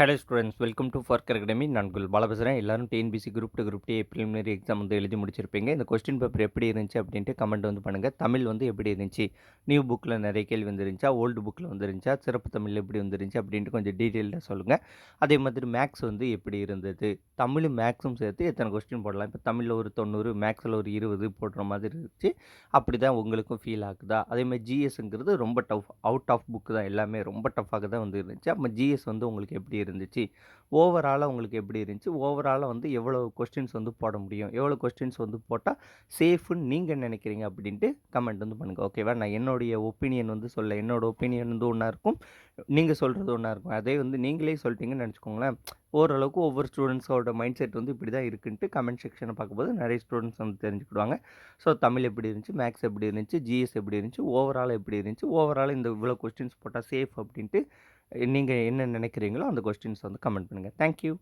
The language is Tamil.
ஹலோ ஸ்டூடெண்ட்ஸ் வெல்கம் டு ஃபர்க் அகாடமி நான் உங்கள் பேசுகிறேன் எல்லாரும் டிஎன்பிசி குரூப் டூ குரூப் டே ப்ரிலிமினரி எக்ஸாம் வந்து எழுதி முடிச்சிருப்பீங்க. இந்த கொஸ்டின் பேப்பர் எப்படி இருந்துச்சு அப்படின்ட்டு கமெண்ட் வந்து பண்ணுங்கள் தமிழ் வந்து எப்படி இருந்துச்சு? நியூ புக்கில் நிறைய கேள்வி வந்துருந்துச்சா? ஓல்டு புக்கில் வந்துருந்துச்சா? சிறப்பு தமிழ் எப்படி வந்துருந்துச்சு அப்படின்ட்டு கொஞ்சம் டீட்டெயிலாக சொல்லுங்கள் அதே மாதிரி மேக்ஸ் வந்து எப்படி இருந்தது? தமிழும் மேக்ஸும் சேர்த்து எத்தனை கொஸ்டின் போடலாம்? இப்போ தமிழில் ஒரு தொண்ணூறு மேக்ஸில் ஒரு இருபது போடுற மாதிரி இருந்துச்சு. அப்படி தான் உங்களுக்கும் ஃபீல் ஆகுதா? அதேமாதிரி ஜிஎஸ்ங்கிறது ரொம்ப டஃப் அவுட் ஆஃப் புக்கு தான். எல்லாமே ரொம்ப டஃப்பாக தான் வந்து இருந்துச்சு. அப்போ ஜிஎஸ் வந்து உங்களுக்கு எப்படி இருந்துச்சு. ஓவராலாக உங்களுக்கு எப்படி இருந்துச்சு? ஓவராலாக வந்து எவ்வளோ கொஸ்டின்ஸ் வந்து போட முடியும்? எவ்வளோ கொஸ்டின்ஸ் வந்து போட்டால் சேஃப்னு நீங்கள் நினைக்கிறீங்க அப்படின்ட்டு கமெண்ட் வந்து பண்ணுங்கள் ஓகேவா நான் என்னுடைய ஒப்பீனியன் வந்து சொல்ல என்னோடய ஒப்பீனியன் வந்து ஒன்றா இருக்கும். நீங்கள் சொல்கிறது ஒன்றா இருக்கும். அதே வந்து நீங்களே சொல்லிட்டீங்கன்னு நினச்சிக்கோங்களேன். ஓரளவுக்கு ஒவ்வொரு ஸ்டூடெண்ட்ஸோட மைண்ட் செட் வந்து இப்படி தான் இருக்குன்ட்டு கமெண்ட் செக்ஷனை பார்க்கும்போது நிறைய ஸ்டூடெண்ட்ஸ் வந்து தெரிஞ்சுக்கிடுவாங்க. ஸோ தமிழ் எப்படி இருந்துச்சு? மேக்ஸ் எப்படி இருந்துச்சு? ஜிஎஸ் எப்படி இருந்துச்சு? ஓவரால் எப்படி இருந்துச்சு? ஓவரால் இந்த இவ்வளோ கொஸ்டின்ஸ் போட்டால் சேஃப் அப்படின்ட்டு நீங்கள் என்ன நினைக்கிறீங்களோ அந்த கொஸ்டின்ஸ் வந்து கமெண்ட் பண்ணுங்கள் தேங்க்யூ